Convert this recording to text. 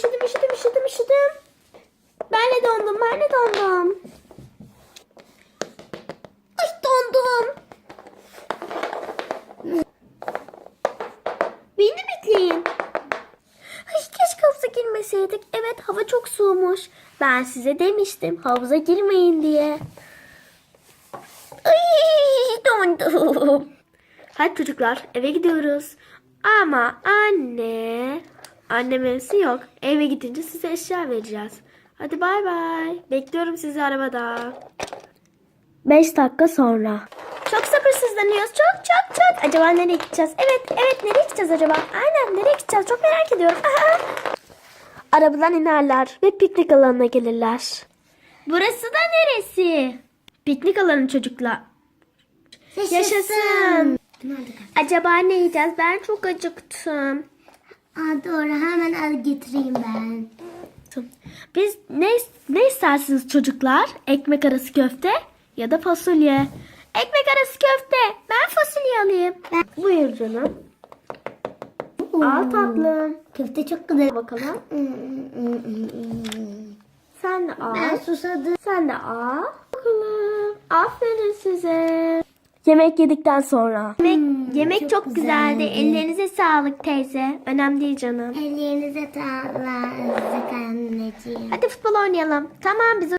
üşüdüm, üşüdüm, üşüdüm, üşüdüm. Ben de dondum, ben de dondum. Ay dondum. Beni bekleyin. Ay keşke havuza girmeseydik. Evet hava çok soğumuş. Ben size demiştim havuza girmeyin diye. Ay dondum. Hadi çocuklar eve gidiyoruz. Ama anne. Annem evsi yok. Eve gidince size eşya vereceğiz. Hadi bay bay. Bekliyorum sizi arabada. 5 dakika sonra. Çok sabırsızlanıyoruz. Çok çok çok. Acaba nereye gideceğiz? Evet evet nereye gideceğiz acaba? Aynen nereye gideceğiz? Çok merak ediyorum. Arabadan inerler ve piknik alanına gelirler. Burası da neresi? Piknik alanı çocuklar. Yaşasın. Acaba ne yiyeceğiz? Ben çok acıktım. Aa, doğru hemen al getireyim ben. Biz ne, ne istersiniz çocuklar? Ekmek arası köfte ya da fasulye. Ekmek arası köfte. Ben fasulye alayım. Buyur canım. Al tatlım. Köfte çok güzel. Bakalım. Sen de al. Ben susadım. Sen de al. Bakalım. Aferin size. Yemek yedikten sonra. Yemek, yemek çok çok, güzeldi. güzeldi. Ellerinize sağlık teyze. Önemli değil canım. Ellerinize sağlık anneciğim. Hadi futbol oynayalım. Tamam biz